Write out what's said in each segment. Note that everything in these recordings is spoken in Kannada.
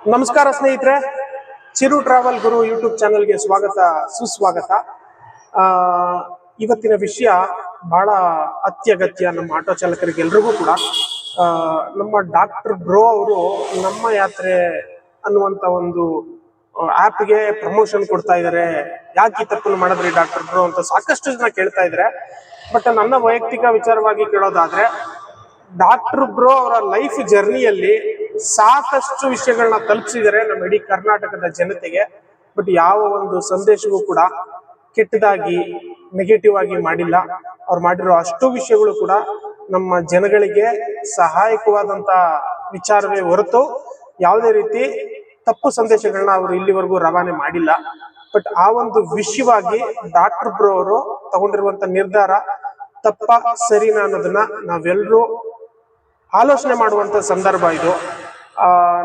ನಮಸ್ಕಾರ ಸ್ನೇಹಿತರೆ, ಚಿರು ಟ್ರಾವೆಲ್ ಗುರು ಯೂಟ್ಯೂಬ್ ಚಾನೆಲ್ಗೆ ಸ್ವಾಗತ, ಸುಸ್ವಾಗತ. ಆ, ಇವತ್ತಿನ ವಿಷಯ ಬಹಳ ಅತ್ಯಗತ್ಯ ನಮ್ಮ ಆಟೋ ಚಾಲಕರಿಗೆ ಎಲ್ರಿಗೂ ಕೂಡ. ನಮ್ಮ ಡಾಕ್ಟರ್ ಬ್ರೋ ಅವರು ನಮ್ಮ ಯಾತ್ರೆ ಅನ್ನುವಂತ ಒಂದು ಆ್ಯಪ್ಗೆ ಪ್ರಮೋಷನ್ ಕೊಡ್ತಾ ಇದ್ದಾರೆ ಯಾಕೆ ಈ ತಪ್ಪನ್ನು ಮಾಡಿದ್ರಿ ಡಾಕ್ಟರ್ ಬ್ರೋ ಅಂತ ಸಾಕಷ್ಟು ಜನ ಕೇಳ್ತಾ ಇದ್ದಾರೆ ಬಟ್ ನನ್ನ ವೈಯಕ್ತಿಕ ವಿಚಾರವಾಗಿ ಕೇಳೋದಾದ್ರೆ, ಡಾಕ್ಟರ್ ಬ್ರೋ ಅವರ ಲೈಫ್ ಜರ್ನಿಯಲ್ಲಿ ಸಾಕಷ್ಟು ವಿಷಯಗಳನ್ನ ತಲುಪಿಸಿದರೆ ನಮ್ಮ ಇಡೀ ಕರ್ನಾಟಕದ ಜನತೆಗೆ. ಬಟ್ ಯಾವ ಒಂದು ಸಂದೇಶವೂ ಕೂಡ ಕೆಟ್ಟದಾಗಿ ನೆಗೆಟಿವ್ ಆಗಿ ಮಾಡಿಲ್ಲ. ಅವ್ರು ಮಾಡಿರೋ ಅಷ್ಟು ವಿಷಯಗಳು ಕೂಡ ನಮ್ಮ ಜನಗಳಿಗೆ ಸಹಾಯಕವಾದಂತ ವಿಚಾರವೇ ಹೊರತು ಯಾವುದೇ ರೀತಿ ತಪ್ಪು ಸಂದೇಶಗಳನ್ನ ಅವರು ಇಲ್ಲಿವರೆಗೂ ರವಾನೆ ಮಾಡಿಲ್ಲ. ಬಟ್ ಆ ಒಂದು ವಿಷಯವಾಗಿ ಡಾಕ್ಟರ್ ಬ್ರೋ ಅವರು ತಗೊಂಡಿರುವಂತ ನಿರ್ಧಾರ ತಪ್ಪ, ಸರಿನಾ ಅನ್ನೋದನ್ನ ನಾವೆಲ್ಲರೂ ಆಲೋಚನೆ ಮಾಡುವಂತ ಸಂದರ್ಭ ಇದು.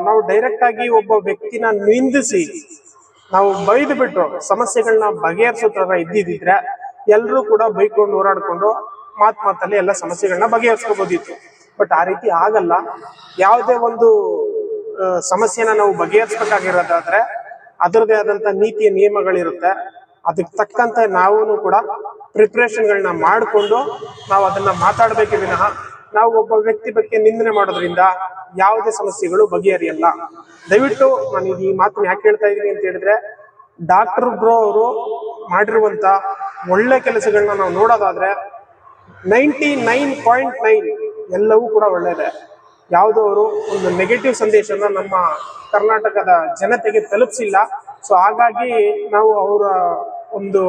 ನಾವು ಡೈರೆಕ್ಟ್ ಆಗಿ ಒಬ್ಬ ವ್ಯಕ್ತಿನ ನಿಂದಿಸಿ ನಾವು ಬೈದು ಬಿಟ್ಟು ಸಮಸ್ಯೆಗಳನ್ನ ಬಗೆಹರಿಸೋ ತರ ಇದ್ದಿದ್ರೆ ಎಲ್ಲರೂ ಕೂಡ ಬೈಕೊಂಡು ಓಡಾಡ್ಕೊಂಡು ಮಾತ್ ಮಾತಲ್ಲಿ ಎಲ್ಲ ಸಮಸ್ಯೆಗಳನ್ನ ಬಗೆಹರಿಸ್ಕೋಬೋದಿತ್ತು. ಬಟ್ ಆ ರೀತಿ ಆಗಲ್ಲ. ಯಾವುದೇ ಒಂದು ಸಮಸ್ಯೆನ ನಾವು ಬಗೆಹರಿಸ್ಬೇಕಾಗಿರೋದಾದ್ರೆ ಅದರದೇ ಆದಂತ ನೀತಿಯ ನಿಯಮಗಳಿರುತ್ತೆ. ಅದಕ್ಕೆ ತಕ್ಕಂತೆ ನಾವು ಕೂಡ ಪ್ರಿಪ್ರೇಷನ್ಗಳನ್ನ ಮಾಡಿಕೊಂಡು ನಾವು ಅದನ್ನ ಮಾತಾಡ್ಬೇಕೇ ವಿನಃ ನಾವು ಒಬ್ಬ ವ್ಯಕ್ತಿ ಬಗ್ಗೆ ನಿಂದನೆ ಮಾಡೋದ್ರಿಂದ ಯಾವುದೇ ಸಮಸ್ಯೆಗಳು ಬಗೆಹರಿಯಲ್ಲ. ದಯವಿಟ್ಟು ನಾನು ಈ ಮಾತನ್ನ ಯಾಕೆ ಹೇಳ್ತಾ ಇದ್ದೀನಿ ಅಂತ ಹೇಳಿದ್ರೆ, ಡಾಕ್ಟರ್ ಬ್ರೋ ಅವರು ಮಾಡಿರುವಂತ ಒಳ್ಳೆ ಕೆಲಸಗಳನ್ನ ನಾವು ನೋಡೋದಾದ್ರೆ, ನೈಂಟಿ ನೈನ್ ಪಾಯಿಂಟ್ ನೈನ್ ಎಲ್ಲವೂ ಕೂಡ ಒಳ್ಳೆಯದೇ. ಯಾವುದೋ ಅವರು ಒಂದು ನೆಗೆಟಿವ್ ಸಂದೇಶನ ನಮ್ಮ ಕರ್ನಾಟಕದ ಜನತೆಗೆ ತಲುಪಿಸಿಲ್ಲ. ಸೊ ಹಾಗಾಗಿ ನಾವು ಅವರ ಒಂದು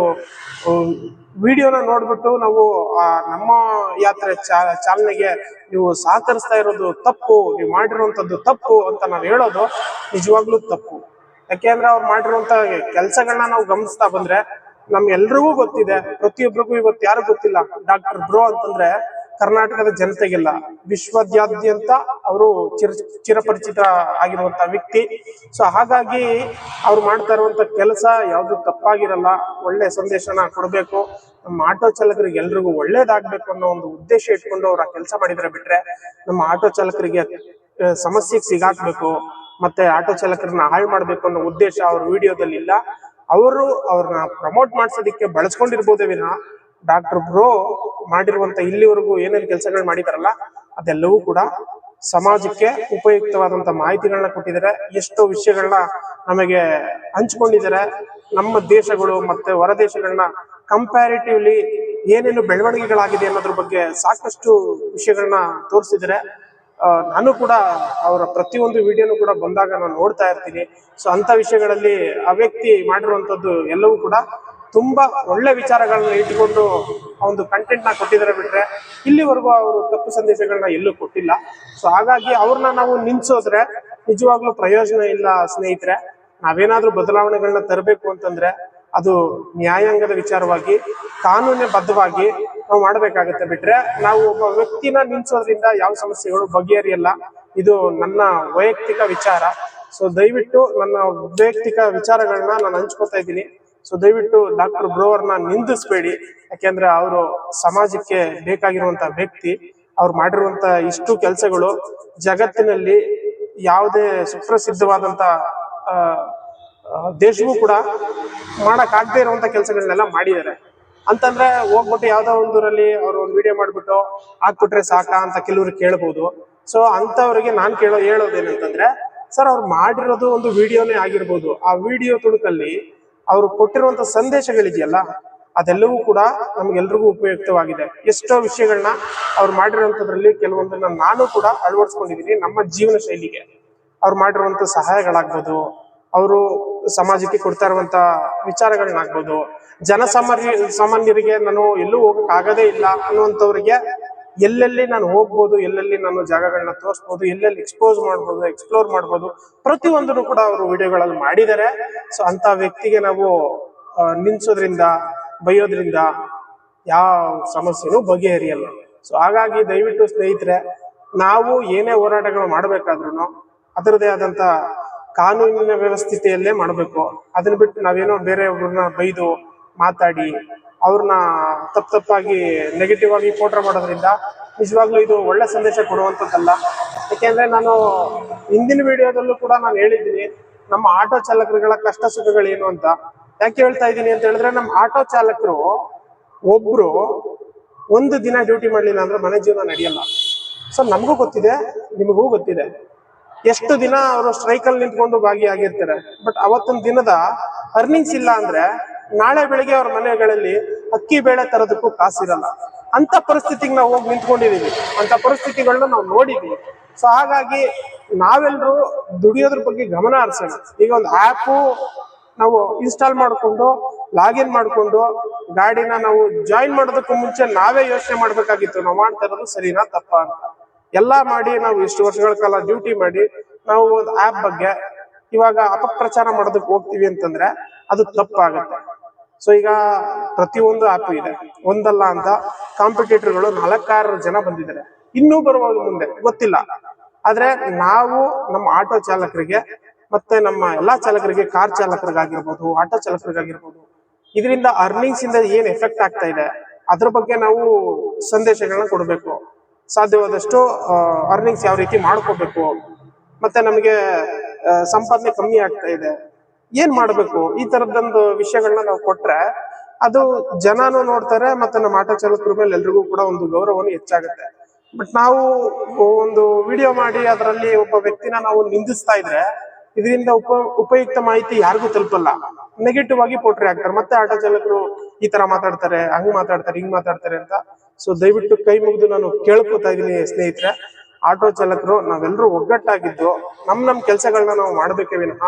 ವಿಡಿಯೋನ ನೋಡ್ಬಿಟ್ಟು ನಾವು ನಮ್ಮ ಯಾತ್ರೆ ಚಾಲನೆಗೆ ನೀವು ಸಹಕರಿಸ್ತಾ ಇರೋದು ತಪ್ಪು, ನೀವು ಮಾಡಿರುವಂತದ್ದು ತಪ್ಪು ಅಂತ ನಾವು ಹೇಳೋದು ನಿಜವಾಗ್ಲೂ ತಪ್ಪು. ಯಾಕೆಂದ್ರೆ ಅವ್ರು ಮಾಡಿರುವಂತ ಕೆಲಸಗಳನ್ನ ನಾವು ಗಮನಿಸ್ತಾ ಬಂದ್ರೆ ನಮ್ಗೆಲ್ರಿಗೂ ಗೊತ್ತಿದೆ ಪ್ರತಿಯೊಬ್ಬರಿಗೂ ಇವತ್ತು ಯಾರು ಗೊತ್ತಿಲ್ಲ. ಡಾಕ್ಟರ್ ಬ್ರೋ ಅಂತಂದ್ರೆ ಕರ್ನಾಟಕದ ಜನತೆಗೆಲ್ಲ ವಿಶ್ವದಾದ್ಯಂತ ಅವರು ಚಿರ ಚಿರಪರಿಚಿತ ಆಗಿರುವಂತ ವ್ಯಕ್ತಿ. ಸೊ ಹಾಗಾಗಿ ಅವ್ರು ಮಾಡ್ತಾ ಇರುವಂತ ಕೆಲಸ ಯಾವುದು ತಪ್ಪಾಗಿರಲ್ಲ, ಒಳ್ಳೆ ಸಂದೇಶನ ಕೊಡಬೇಕು. ನಮ್ಮ ಆಟೋ ಚಾಲಕರಿಗೆ ಎಲ್ರಿಗೂ ಒಳ್ಳೇದಾಗ್ಬೇಕು ಅನ್ನೋ ಒಂದು ಉದ್ದೇಶ ಇಟ್ಕೊಂಡು ಅವ್ರ ಕೆಲಸ ಮಾಡಿದ್ರೆ ಬಿಟ್ರೆ ನಮ್ಮ ಆಟೋ ಚಾಲಕರಿಗೆ ಸಮಸ್ಯೆಗೆ ಸಿಗಾಕ್ಬೇಕು, ಮತ್ತೆ ಆಟೋ ಚಾಲಕರನ್ನ ಹಾಳು ಮಾಡ್ಬೇಕು ಅನ್ನೋ ಉದ್ದೇಶ ಅವ್ರ ವಿಡಿಯೋದಲ್ಲಿ ಇಲ್ಲ ಅವರು ಅವ್ರನ್ನ ಪ್ರಮೋಟ್ ಮಾಡ್ಸೋದಿಕ್ಕೆ ಬಳಸ್ಕೊಂಡಿರ್ಬೋದೇ ವಿನಃ ಡಾಕ್ಟರ್ ಬ್ರೋ ಮಾಡಿರುವಂತ ಇಲ್ಲಿವರೆಗೂ ಏನೇನು ಕೆಲಸಗಳು ಮಾಡಿದಾರಲ್ಲ, ಅದೆಲ್ಲವೂ ಕೂಡ ಸಮಾಜಕ್ಕೆ ಉಪಯುಕ್ತವಾದಂತ ಮಾಹಿತಿಗಳನ್ನ ಕೊಟ್ಟಿದ್ದಾರೆ ಎಷ್ಟೋ ವಿಷಯಗಳನ್ನ ನಮಗೆ ಹಂಚ್ಕೊಂಡಿದ್ದಾರೆ ನಮ್ಮ ದೇಶಗಳು ಮತ್ತೆ ಹೊರ ದೇಶಗಳನ್ನ ಕಂಪ್ಯಾರಿಟಿವ್ಲಿ ಏನೇನು ಬೆಳವಣಿಗೆಗಳಾಗಿದೆ ಅನ್ನೋದ್ರ ಬಗ್ಗೆ ಸಾಕಷ್ಟು ವಿಷಯಗಳನ್ನ ತೋರಿಸಿದ್ದಾರೆ ನಾನು ಕೂಡ ಅವರ ಪ್ರತಿಯೊಂದು ವಿಡಿಯೋನು ಕೂಡ ಬಂದಾಗ ನಾನು ನೋಡ್ತಾ ಇರ್ತೀನಿ. ಸೊ ಅಂತ ವಿಷಯಗಳಲ್ಲಿ ಆ ವ್ಯಕ್ತಿ ಮಾಡಿರುವಂತದ್ದು ಎಲ್ಲವೂ ಕೂಡ ತುಂಬಾ ಒಳ್ಳೆ ವಿಚಾರಗಳನ್ನ ಇಟ್ಟುಕೊಂಡು ಆ ಒಂದು ಕಂಟೆಂಟ್ನ ಕೊಟ್ಟಿದ್ದಾರೆ ಬಿಟ್ರೆ ಇಲ್ಲಿವರೆಗೂ ಅವರು ತಪ್ಪು ಸಂದೇಶಗಳನ್ನ ಎಲ್ಲೂ ಕೊಟ್ಟಿಲ್ಲ. ಸೊ ಹಾಗಾಗಿ ಅವ್ರನ್ನ ನಾವು ನಿಲ್ಸೋದ್ರೆ ನಿಜವಾಗ್ಲೂ ಪ್ರಯೋಜನ ಇಲ್ಲ ಸ್ನೇಹಿತರೆ. ನಾವೇನಾದ್ರೂ ಬದಲಾವಣೆಗಳನ್ನ ತರಬೇಕು ಅಂತಂದ್ರೆ ಅದು ನ್ಯಾಯಾಂಗದ ವಿಚಾರವಾಗಿ, ಕಾನೂನಿನ ಬದ್ಧವಾಗಿ ನಾವು ಮಾಡಬೇಕಾಗತ್ತೆ ಬಿಟ್ರೆ ನಾವು ಒಬ್ಬ ವ್ಯಕ್ತಿನ ನಿಲ್ಸೋದ್ರಿಂದ ಯಾವ ಸಮಸ್ಯೆಗಳು ಬಗೆಹರಿಯಲ್ಲ. ಇದು ನನ್ನ ವೈಯಕ್ತಿಕ ವಿಚಾರ. ಸೊ ದಯವಿಟ್ಟು ನನ್ನ ವೈಯಕ್ತಿಕ ವಿಚಾರಗಳನ್ನ ನಾನು ಹಂಚ್ಕೊತಾ ಇದ್ದೀನಿ. ಸೊ ದಯವಿಟ್ಟು ಡಾಕ್ಟರ್ ಬ್ರೋವರ್ನ ನಿಂದಿಸ್ಬೇಡಿ. ಯಾಕೆಂದ್ರೆ ಅವರು ಸಮಾಜಕ್ಕೆ ಬೇಕಾಗಿರುವಂತ ವ್ಯಕ್ತಿ. ಅವ್ರು ಮಾಡಿರುವಂತ ಇಷ್ಟು ಕೆಲಸಗಳು ಜಗತ್ತಿನಲ್ಲಿ ಯಾವುದೇ ಸುಪ್ರಸಿದ್ಧವಾದಂತ ದೇಶವೂ ಕೂಡ ಮಾಡಕ್ ಆಗದೆ ಇರುವಂತ ಕೆಲಸಗಳನ್ನೆಲ್ಲ ಮಾಡಿದ್ದಾರೆ. ಅಂತಂದ್ರೆ ಹೋಗ್ಬಿಟ್ಟು ಯಾವ್ದೋ ಒಂದೂರಲ್ಲಿ ಅವ್ರು ಒಂದು ವಿಡಿಯೋ ಮಾಡ್ಬಿಟ್ಟು ಹಾಕ್ಬಿಟ್ರೆ ಸಾಕಾ ಅಂತ ಕೆಲವ್ರು ಕೇಳ್ಬೋದು. ಸೊ ಅಂತವ್ರಿಗೆ ನಾನ್ ಕೇಳೋ, ಹೇಳೋದೇನಂತಂದ್ರೆ, ಸರ್ ಅವ್ರು ಮಾಡಿರೋದು ಒಂದು ವಿಡಿಯೋನೇ ಆಗಿರ್ಬೋದು. ಆ ವಿಡಿಯೋ ತುಣುಕಲ್ಲಿ ಅವ್ರು ಕೊಟ್ಟಿರುವಂತ ಸಂದೇಶಗಳಿದೆಯಲ್ಲ, ಅದೆಲ್ಲವೂ ಕೂಡ ನಮ್ಗೆಲ್ರಿಗೂ ಉಪಯುಕ್ತವಾಗಿದೆ. ಎಷ್ಟೋ ವಿಷಯಗಳನ್ನ ಅವ್ರು ಮಾಡಿರುವಂಥದ್ರಲ್ಲಿ ಕೆಲವೊಂದನ್ನ ನಾನು ಕೂಡ ಅಳವಡಿಸ್ಕೊಂಡಿದ್ದೀನಿ ನಮ್ಮ ಜೀವನ ಶೈಲಿಗೆ. ಅವ್ರು ಮಾಡಿರುವಂತ ಸಹಾಯಗಳಾಗ್ಬೋದು, ಅವರು ಸಮಾಜಕ್ಕೆ ಕೊಡ್ತಾ ಇರುವಂತ ವಿಚಾರಗಳನ್ನಾಗ್ಬೋದು ಜನಸಾಮಾನ್ಯ ಸಾಮಾನ್ಯರಿಗೆ ನಾನು ಎಲ್ಲೂ ಹೋಗಕ್ ಆಗದೇ ಇಲ್ಲ ಅನ್ನುವಂಥವ್ರಿಗೆ ಎಲ್ಲೆಲ್ಲಿ ನಾನು ಹೋಗ್ಬೋದು, ಎಲ್ಲೆಲ್ಲಿ ನಾನು ಜಾಗಗಳನ್ನ ತೋರಿಸ್ಬೋದು, ಎಲ್ಲೆಲ್ಲಿ ಎಕ್ಸ್ಪೋಸ್ ಮಾಡ್ಬೋದು ಎಕ್ಸ್ಪ್ಲೋರ್ ಮಾಡ್ಬೋದು, ಪ್ರತಿಯೊಂದನ್ನು ಕೂಡ ಅವರು ವಿಡಿಯೋಗಳಲ್ಲಿ ಮಾಡಿದ್ದಾರೆ. ಸೊ ಅಂತ ವ್ಯಕ್ತಿಗೆ ನಾವು ನಿಲ್ಸೋದ್ರಿಂದ, ಬೈಯೋದ್ರಿಂದ ಯಾವ ಸಮಸ್ಯೆನೂ ಬಗೆಹರಿಯಲ್ಲ. ಸೊ ಹಾಗಾಗಿ ದಯವಿಟ್ಟು ಸ್ನೇಹಿತರೆ, ನಾವು ಏನೇ ಹೋರಾಟಗಳು ಮಾಡ್ಬೇಕಾದ್ರೂ ಅದರದೇ ಆದಂತ ಕಾನೂನಿನ ವ್ಯವಸ್ಥಿತಿಯಲ್ಲೇ ಮಾಡಬೇಕು. ಅದನ್ನ ಬಿಟ್ಟು ನಾವೇನೋ ಬೇರೆಯವ್ರನ್ನ ಬೈದು ಮಾತಾಡಿ ಅವ್ರನ್ನ ತಪ್ಪು ತಪ್ಪಾಗಿ ನೆಗೆಟಿವ್ ಆಗಿ ಫೋಟೋ ಮಾಡೋದ್ರಿಂದ ನಿಜವಾಗ್ಲೂ ಇದು ಒಳ್ಳೆ ಸಂದೇಶ ಕೊಡುವಂಥದ್ದಲ್ಲ. ಯಾಕೆಂದ್ರೆ ನಾನು ಹಿಂದಿನ ವಿಡಿಯೋದಲ್ಲೂ ಕೂಡ ನಾನು ಹೇಳಿದ್ದೀನಿ, ನಮ್ಮ ಆಟೋ ಚಾಲಕರುಗಳ ಕಷ್ಟ ಸುಖಗಳೇನು ಅಂತ. ಯಾಕೆ ಹೇಳ್ತಾ ಇದ್ದೀನಿ ಅಂತ ಹೇಳಿದ್ರೆ ನಮ್ಮ ಆಟೋ ಚಾಲಕರು ಒಬ್ರು ಒಂದು ದಿನ ಡ್ಯೂಟಿ ಮಾಡಲಿಲ್ಲ ಅಂದ್ರೆ ಮನೆ ಜೀವನ ನಡೆಯಲ್ಲ. ಸೊ ನಮಗೂ ಗೊತ್ತಿದೆ, ನಿಮಗೂ ಗೊತ್ತಿದೆ. ಎಷ್ಟು ದಿನ ಅವರು ಸ್ಟ್ರೈಕಲ್ಲಿ ನಿಂತ್ಕೊಂಡು ಭಾಗಿಯಾಗಿರ್ತಾರೆ. ಬಟ್ ಅವತ್ತೊಂದು ದಿನದ ಅರ್ನಿಂಗ್ಸ್ ಇಲ್ಲ ಅಂದ್ರೆ ನಾಳೆ ಬೆಳಿಗ್ಗೆ ಅವ್ರ ಮನೆಗಳಲ್ಲಿ ಅಕ್ಕಿ ಬೇಳೆ ತರೋದಕ್ಕೂ ಕಾಸಿರಲ್ಲ. ಅಂತ ಪರಿಸ್ಥಿತಿಗೆ ನಾವು ಹೋಗಿ ನಿಂತ್ಕೊಂಡಿದೀವಿ. ಅಂತ ಪರಿಸ್ಥಿತಿಗಳನ್ನ ನಾವು ನೋಡಿದೀವಿ. ಸೊ ಹಾಗಾಗಿ ನಾವೆಲ್ಲರೂ ದುಡಿಯೋದ್ರ ಬಗ್ಗೆ ಗಮನ ಹರಿಸೋಣ. ಈಗ ಒಂದು ಆ್ಯಪು ನಾವು ಇನ್ಸ್ಟಾಲ್ ಮಾಡಿಕೊಂಡು, ಲಾಗಿನ್ ಮಾಡಿಕೊಂಡು, ಗಾಡಿನ ನಾವು ಜಾಯಿನ್ ಮಾಡೋದಕ್ಕೂ ಮುಂಚೆ ನಾವೇ ಯೋಚನೆ ಮಾಡಬೇಕಾಗಿತ್ತು. ನಾವು ಮಾಡ್ತಾ ಇರೋದು ಸರಿನಾ ತಪ್ಪ ಅಂತ. ಎಲ್ಲ ಮಾಡಿ, ನಾವು ಇಷ್ಟು ವರ್ಷಗಳ ಕಾಲ ಡ್ಯೂಟಿ ಮಾಡಿ, ನಾವು ಒಂದು ಆ್ಯಪ್ ಬಗ್ಗೆ ಇವಾಗ ಅಪಪ್ರಚಾರ ಮಾಡೋದಕ್ಕೆ ಹೋಗ್ತೀವಿ ಅಂತಂದ್ರೆ ಅದು ತಪ್ಪಾಗುತ್ತೆ. ಸೊ ಈಗ ಪ್ರತಿಯೊಂದು ಆ್ಯಪ್ ಇದೆ. ಒಂದಲ್ಲ ಅಂತ ಕಾಂಪಿಟೇಟರ್ಗಳು ನಾಲ್ಕಾರು ಜನ ಬಂದಿದ್ದಾರೆ. ಇನ್ನೂ ಬರುವಾಗ ಮುಂದೆ. ಗೊತ್ತಿಲ್ಲ. ಆದ್ರೆ ನಾವು ನಮ್ಮ ಆಟೋ ಚಾಲಕರಿಗೆ ಮತ್ತೆ ನಮ್ಮ ಎಲ್ಲಾ ಚಾಲಕರಿಗೆ ಕಾರ್ ಚಾಲಕರಿಗಾಗಿರ್ಬೋದು ಆಟೋ ಚಾಲಕರಿಗಾಗಿರ್ಬೋದು, ಇದರಿಂದ ಅರ್ನಿಂಗ್ಸ್ ಇಂದ ಏನ್ ಎಫೆಕ್ಟ್ ಆಗ್ತಾ ಇದೆ, ಅದ್ರ ಬಗ್ಗೆ ನಾವು ಸಂದೇಶಗಳನ್ನ ಕೊಡಬೇಕು. ಸಾಧ್ಯವಾದಷ್ಟು ಅರ್ನಿಂಗ್ಸ್ ಯಾವ ರೀತಿ ಮಾಡ್ಕೋಬೇಕು, ಮತ್ತೆ ನಮಗೆ ಸಂಪಾದನೆ ಕಮ್ಮಿ ಆಗ್ತಾ ಇದೆ. ಏನ್ ಮಾಡ್ಬೇಕು? ಈ ತರದೊಂದು ವಿಷಯಗಳನ್ನ ನಾವು ಕೊಟ್ರೆ ಅದು ಜನನು ನೋಡ್ತಾರೆ ಮತ್ತೆ ನಮ್ಮ ಆಟೋ ಚಾಲಕರ ಮೇಲೆ ಎಲ್ರಿಗೂ ಕೂಡ ಒಂದು ಗೌರವನು ಹೆಚ್ಚಾಗುತ್ತೆ. ಬಟ್ ನಾವು ಒಂದು ವಿಡಿಯೋ ಮಾಡಿ ಅದರಲ್ಲಿ ಒಬ್ಬ ವ್ಯಕ್ತಿನ ನಾವು ನಿಂದಿಸ್ತಾ ಇದ್ರೆ ಇದರಿಂದ ಉಪ, ಉಪಯುಕ್ತ ಮಾಹಿತಿ ಯಾರಿಗೂ ತಲುಪಲ್ಲ. ನೆಗೆಟಿವ್ ಆಗಿ ಪೋಟ್ರಿ ಆಗ್ತಾರೆ. ಮತ್ತೆ ಆಟೋ ಚಾಲಕರು ಈ ತರ ಮಾತಾಡ್ತಾರೆ, ಹಂಗ್ ಮಾತಾಡ್ತಾರೆ, ಹಿಂಗ್ ಮಾತಾಡ್ತಾರೆ ಅಂತ. ಸೊ ದಯವಿಟ್ಟು ಕೈ ಮುಗಿದು ನಾನು ಕೇಳ್ಕೊತಾ ಇದೀನಿ ಸ್ನೇಹಿತರೆ. ಆಟೋ ಚಾಲಕರು ನಾವೆಲ್ಲರೂ ಒಗ್ಗಟ್ಟಾಗಿದ್ದು ನಮ್ ನಮ್ ಕೆಲಸಗಳನ್ನ ನಾವು ಮಾಡ್ಬೇಕೇ ವಿನಃ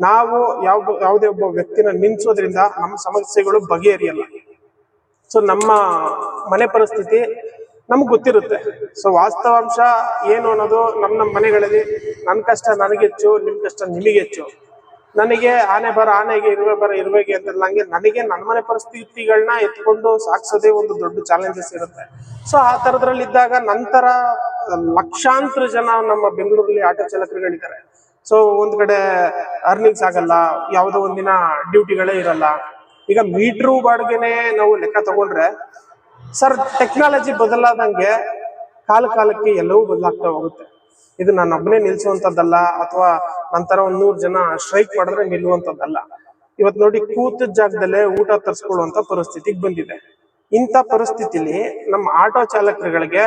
ನಾವು ಯಾವ ಯಾವುದೇ ಒಬ್ಬ ವ್ಯಕ್ತಿನ ನಿಲ್ಸೋದ್ರಿಂದ ನಮ್ಮ ಸಮಸ್ಯೆಗಳು ಬಗೆಹರಿಯಲ್ಲ. ಸೊ ನಮ್ಮ ಮನೆ ಪರಿಸ್ಥಿತಿ ನಮ್ಗೆ ಗೊತ್ತಿರುತ್ತೆ. ಸೊ ವಾಸ್ತವಾಂಶ ಏನು ಅನ್ನೋದು ನಮ್ಮ ನಮ್ಮ ಮನೆಗಳಲ್ಲಿ ನನ್ನ ಕಷ್ಟ ನನಗೆಚ್ಚು ನಿಮ್ಮ ನಿಮ್ ಕಷ್ಟ ನಿಮಗೆ ಹೆಚ್ಚು ನನಗೆ ಆನೆ ಬರ ಆನೆಗೆ, ಇರುವೆ ಬರ ಇರುವೆಗೆ ಹಂಗೆ ನನಗೆ ನನ್ನ ಮನೆ ಪರಿಸ್ಥಿತಿಗಳನ್ನ ಎತ್ಕೊಂಡು ಸಾಕ್ಸೋದೇ ಒಂದು ದೊಡ್ಡ ಚಾಲೆಂಜಸ್ ಇರುತ್ತೆ. ಸೊ ಆ ತರದ್ರಲ್ಲಿ ಇದ್ದಾಗ ನಂತರ ಲಕ್ಷಾಂತರ ಜನ ನಮ್ಮ ಬೆಂಗಳೂರಲ್ಲಿ ಆಟೋ ಚಾಲಕರುಗಳಿದ್ದಾರೆ. ಸೊ ಒಂದ್ ಕಡೆ ಅರ್ನಿಂಗ್ಸ್ ಆಗಲ್ಲ, ಯಾವುದೋ ಒಂದಿನ ಡ್ಯೂಟಿಗಳೇ ಇರಲ್ಲ. ಈಗ ಮೀಟ್ರು ಬಾಡಿಗೆನೆ ನಾವು ಲೆಕ್ಕ ತಗೊಂಡ್ರೆ ಸರ್ ಟೆಕ್ನಾಲಜಿ ಬದಲಾದಂಗೆ ಕಾಲ ಕಾಲಕ್ಕೆ ಎಲ್ಲವೂ ಬದಲಾಗ್ತಾ ಹೋಗುತ್ತೆ. ಇದು ನಾನು ಒಬ್ಬನೇ ನಿಲ್ಸುವಂತದ್ದಲ್ಲ, ಅಥವಾ ನಂತರ ಒಂದ್ ನೂರ್ ಜನ ಸ್ಟ್ರೈಕ್ ಮಾಡಿದ್ರೆ ನಿಲ್ಲುವಂತದ್ದಲ್ಲ. ಇವತ್ ನೋಡಿ ಕೂತ ಜಾಗದಲ್ಲೇ ಊಟ ತರಿಸ್ಕೊಳ್ಳುವಂತ ಪರಿಸ್ಥಿತಿಗೆ ಬಂದಿದೆ. ಇಂಥ ಪರಿಸ್ಥಿತಿಲಿ ನಮ್ಮ ಆಟೋ ಚಾಲಕರುಗಳಿಗೆ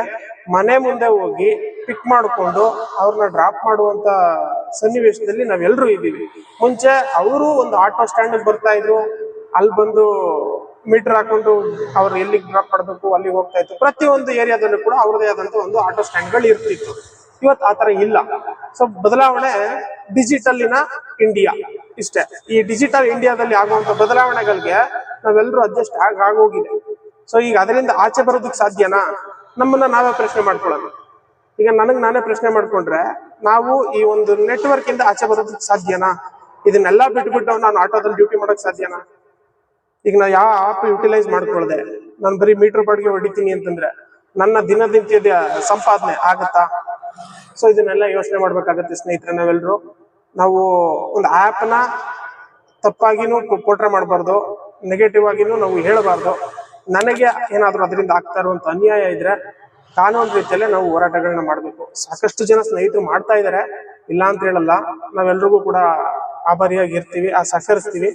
ಮನೆ ಮುಂದೆ ಹೋಗಿ ಪಿಕ್ ಮಾಡಿಕೊಂಡು ಅವ್ರನ್ನ ಡ್ರಾಪ್ ಮಾಡುವಂತ ಸನ್ನಿವೇಶದಲ್ಲಿ ನಾವೆಲ್ಲರೂ ಇದ್ದೀವಿ. ಮುಂಚೆ ಅವರು ಒಂದು ಆಟೋ ಸ್ಟ್ಯಾಂಡ್ ಬರ್ತಾ ಇದ್ರು. ಅಲ್ಲಿ ಬಂದು ಮೀಟರ್ ಹಾಕೊಂಡು ಅವ್ರು ಎಲ್ಲಿಗೆ ಡ್ರಾಪ್ ಮಾಡಬೇಕು, ಅಲ್ಲಿಗೆ ಹೋಗ್ತಾ ಇತ್ತು. ಪ್ರತಿಯೊಂದು ಏರಿಯಾದಲ್ಲೂ ಕೂಡ ಅವ್ರದೇ ಆದಂತ ಒಂದು ಆಟೋ ಸ್ಟ್ಯಾಂಡ್ಗಳು ಇರ್ತಿತ್ತು. ಇವತ್ತು ಆತರ ಇಲ್ಲ. ಸೊ ಬದಲಾವಣೆ ಡಿಜಿಟಲ್ಲಿನ ಇಂಡಿಯಾ ಇಷ್ಟೇ. ಈ ಡಿಜಿಟಲ್ ಇಂಡಿಯಾದಲ್ಲಿ ಆಗುವಂತ ಬದಲಾವಣೆಗಳಿಗೆ ನಾವೆಲ್ಲರೂ ಅಡ್ಜಸ್ಟ್ ಆಗ ಆಗೋಗಿದೆ. ಸೊ ಈಗ ಅದರಿಂದ ಆಚೆ ಬರೋದಕ್ಕೆ ಸಾಧ್ಯನಾ? ನಮ್ಮನ್ನ ನಾವೇ ಪ್ರಶ್ನೆ ಮಾಡ್ಕೊಳ್ಳೋಣ ಈಗ ನನಗೆ ನಾನೇ ಪ್ರಶ್ನೆ ಮಾಡ್ಕೊಂಡ್ರೆ ನಾವು ಈ ಒಂದು ನೆಟ್ವರ್ಕ್ ಇಂದ ಆಚೆ ಬರೋದಕ್ಕೆ ಸಾಧ್ಯನಾ? ಇದನ್ನೆಲ್ಲ ಬಿಟ್ಬಿಟ್ಟು ನಾನು ಆಟೋದಲ್ಲಿ ಡ್ಯೂಟಿ ಮಾಡಕ್ ಸಾಧ್ಯನಾ? ಈಗ ನಾ ಯಾವ ಆಪ್ ಯುಟಿಲೈಸ್ ಮಾಡ್ಕೊಳ್ದೆ? ನಾನು ಬರೀ ಮೀಟರ್ ಬಾಡಿಗೆ ಹೊಡಿತೀನಿ ಅಂತಂದ್ರೆ ನನ್ನ ದಿನನಿತ್ಯದ ಸಂಪಾದನೆ ಆಗತ್ತಾ? ಸೊ ಇದನ್ನೆಲ್ಲ ಯೋಚನೆ ಮಾಡ್ಬೇಕಾಗತ್ತೆ ಸ್ನೇಹಿತರೆ ನಾವೆಲ್ಲರೂ ನಾವು ಒಂದು ನ ತಪ್ಪಾಗಿನೂ ಕೊಟ್ರೆ ಮಾಡಬಾರ್ದು. ನೆಗೆಟಿವ್ ಆಗಿನೂ ನಾವು ಹೇಳಬಾರ್ದು. ನನಗೆ ಏನಾದರೂ ಅದರಿಂದ ಆಗ್ತಾ ಇರುವಂತ ಅನ್ಯಾಯ ಇದ್ರೆ ಕಾನೂನು ರೀತಿಯಲ್ಲೇ ನಾವು ಹೋರಾಟಗಳನ್ನ ಮಾಡಬೇಕು. ಸಾಕಷ್ಟು ಜನ ಸ್ನೇಹಿತರು ಮಾಡ್ತಾ ಇದ್ದಾರೆ ಇಲ್ಲ ಅಂತ ಹೇಳಲ್ಲ. ನಾವೆಲ್ರಿಗೂ ಕೂಡ ಆಭಾರಿಯಾಗಿ ಇರ್ತೀವಿ, ಆ ಸಹಕರಿಸ್ತೀವಿ.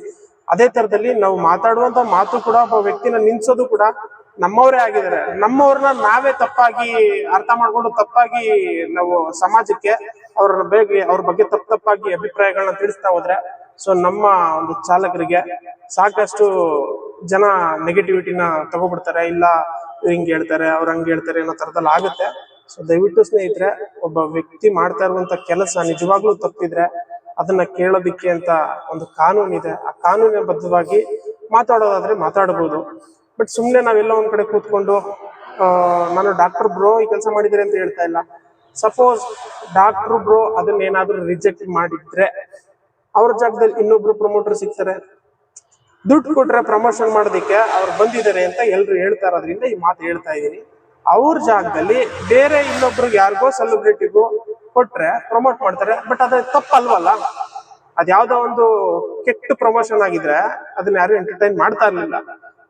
ಅದೇ ತರದಲ್ಲಿ ನಾವು ಮಾತಾಡುವಂತ ಮಾತು ಕೂಡ ಒಬ್ಬ ವ್ಯಕ್ತಿನ ನಿಲ್ಸೋದು ಕೂಡ ನಮ್ಮವರೇ ಆಗಿದ್ದಾರೆ. ನಮ್ಮವ್ರನ್ನ ನಾವೇ ತಪ್ಪಾಗಿ ಅರ್ಥ ಮಾಡ್ಕೊಂಡು ತಪ್ಪಾಗಿ ನಾವು ಸಮಾಜಕ್ಕೆ ಅವ್ರ ಬೇಗ, ಅವ್ರ ಬಗ್ಗೆ ತಪ್ಪು ತಪ್ಪಾಗಿ ಅಭಿಪ್ರಾಯಗಳನ್ನ ತಿಳಿಸ್ತಾ ಹೋದ್ರೆ, ಸೊ ನಮ್ಮ ಒಂದು ಚಾಲಕರಿಗೆ ಸಾಕಷ್ಟು ಜನ ನೆಗೆಟಿವಿಟಿನ ತಗೋಬಿಡ್ತಾರೆ. ಇಲ್ಲ ಇವ್ರು ಹಿಂಗ್ ಹೇಳ್ತಾರೆ, ಅವ್ರ ಹಂಗ್ ಹೇಳ್ತಾರೆ ಅನ್ನೋ ತರದಲ್ಲಿ ಆಗುತ್ತೆ. ಸೊ ದಯವಿಟ್ಟು ಸ್ನೇಹಿತರೆ, ಒಬ್ಬ ವ್ಯಕ್ತಿ ಮಾಡ್ತಾ ಇರುವಂತ ಕೆಲಸ ನಿಜವಾಗ್ಲೂ ತಪ್ಪಿದ್ರೆ ಅದನ್ನ ಕೇಳೋದಿಕ್ಕೆ ಅಂತ ಒಂದು ಕಾನೂನಿದೆ ಆ ಕಾನೂನಿನ ಬದ್ಧವಾಗಿ ಮಾತಾಡೋದಾದ್ರೆ ಮಾತಾಡಬಹುದು ಬಟ್ ಸುಮ್ನೆ ನಾವೆಲ್ಲ ಒಂದ್ ಕಡೆ ಕೂತ್ಕೊಂಡು ನಾನು ಡಾಕ್ಟರ್ ಬ್ರೋ ಈ ಕೆಲಸ ಮಾಡಿದ್ರೆ ಅಂತ ಹೇಳ್ತಾ ಇಲ್ಲ. ಸಪೋಸ್ ಡಾಕ್ಟರ್ ಬ್ರೋ ಅದನ್ನ ಏನಾದ್ರೂ ರಿಜೆಕ್ಟ್ ಮಾಡಿದ್ರೆ, ಅವ್ರ ಜಾಗದಲ್ಲಿ ಇನ್ನೊಬ್ರು ಪ್ರಮೋಟರ್ ಸಿಗ್ತಾರೆ. ದುಡ್ಡು ಕೊಟ್ರೆ ಪ್ರಮೋಷನ್ ಮಾಡೋದಕ್ಕೆ ಅವ್ರು ಬಂದಿದ್ದಾರೆ ಅಂತ ಎಲ್ರು ಹೇಳ್ತಾ ಇರೋದ್ರಿಂದ ಈ ಮಾತು ಹೇಳ್ತಾ ಇದೀನಿ ಅವ್ರ ಜಾಗದಲ್ಲಿ ಬೇರೆ ಇನ್ನೊಬ್ರಿಗೆ ಯಾರಿಗೋ ಸೆಲೆಬ್ರಿಟಿಗೂ ಕೊಟ್ರೆ ಪ್ರಮೋಟ್ ಮಾಡ್ತಾರೆ ಬಟ್ ಅದು ತಪ್ಪಲ್ವಲ್ಲ? ಅದ್ಯಾವ್ದೋ ಒಂದು ಕೆಟ್ಟ ಪ್ರಮೋಷನ್ ಆಗಿದ್ರೆ ಅದನ್ನ ಯಾರು ಎಂಟರ್ಟೈನ್ ಮಾಡ್ತಾ ಇರ್ಲಿಲ್ಲ.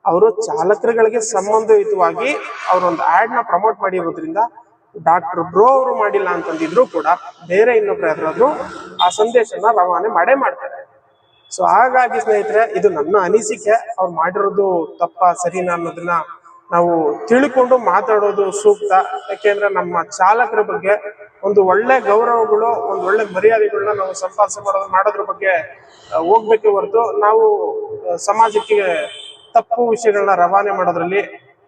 ಅವರು ಚಾಲಕರುಗಳಿಗೆ ಸಂಬಂಧಯುತವಾಗಿ ಅವರೊಂದು ಆಡ್ನ ಪ್ರಮೋಟ್ ಮಾಡಿರೋದ್ರಿಂದ ಡಾಕ್ಟರ್ ಬ್ರೋ ಅವರು ಮಾಡಿಲ್ಲ ಅಂತಂದಿದ್ರು ಕೂಡ ಬೇರೆ ಇನ್ನೊಬ್ರು ಯಾರಾದ್ರೂ ಆ ಸಂದೇಶನ ರವಾನೆ ಮಾಡೇ ಮಾಡ್ತಾರೆ. ಸೊ ಹಾಗಾಗಿ ಸ್ನೇಹಿತರೆ, ಇದು ನನ್ನ ಅನಿಸಿಕೆ. ಅವ್ರು ಮಾಡಿರೋದು ತಪ್ಪ, ಸರಿನಾ ಅನ್ನೋದನ್ನ ನಾವು ತಿಳ್ಕೊಂಡು ಮಾತಾಡೋದು ಸೂಕ್ತ. ಯಾಕೆಂದ್ರೆ ನಮ್ಮ ಚಾಲಕರ ಬಗ್ಗೆ, ಒಂದು ಒಳ್ಳೆ ಗೌರವಗಳು, ಒಂದು ಒಳ್ಳೆ ಮರ್ಯಾದೆಗಳನ್ನ ನಾವು ಸಂಪಾದನೆ ಮಾಡೋದು, ಮಾಡೋದ್ರ ಬಗ್ಗೆ ಹೋಗ್ಬೇಕು ಹೊರತು ನಾವು ಸಮಾಜಕ್ಕೆ ತಪ್ಪು ವಿಷಯಗಳನ್ನ ರವಾನೆ ಮಾಡೋದ್ರಲ್ಲಿ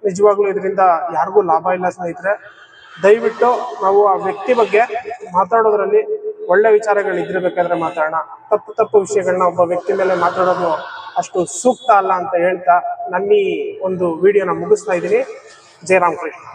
ನಿಜವಾಗ್ಲೂ ಇದರಿಂದ ಯಾರಿಗೂ ಲಾಭ ಇಲ್ಲ ಸ್ನೇಹಿತರೆ. ದಯವಿಟ್ಟು ನಾವು ಆ ವ್ಯಕ್ತಿ ಬಗ್ಗೆ ಮಾತಾಡೋದ್ರಲ್ಲಿ ಒಳ್ಳೆ ವಿಚಾರಗಳು ಇದ್ದಿರ್ಬೇಕಾದ್ರೆ ಮಾತಾಡೋಣ. ತಪ್ಪು ತಪ್ಪು ವಿಷಯಗಳನ್ನ ಒಬ್ಬ ವ್ಯಕ್ತಿ ಮೇಲೆ ಮಾತಾಡೋದು ಅಷ್ಟು ಸೂಕ್ತ ಅಲ್ಲ ಅಂತ ಹೇಳ್ತಾ ನನ್ನ ಈ ಒಂದು ವಿಡಿಯೋನ ಮುಗಿಸ್ತಾ ಇದ್ದೀನಿ. ಜಯರಾಮ್ ಕೃಷ್ಣ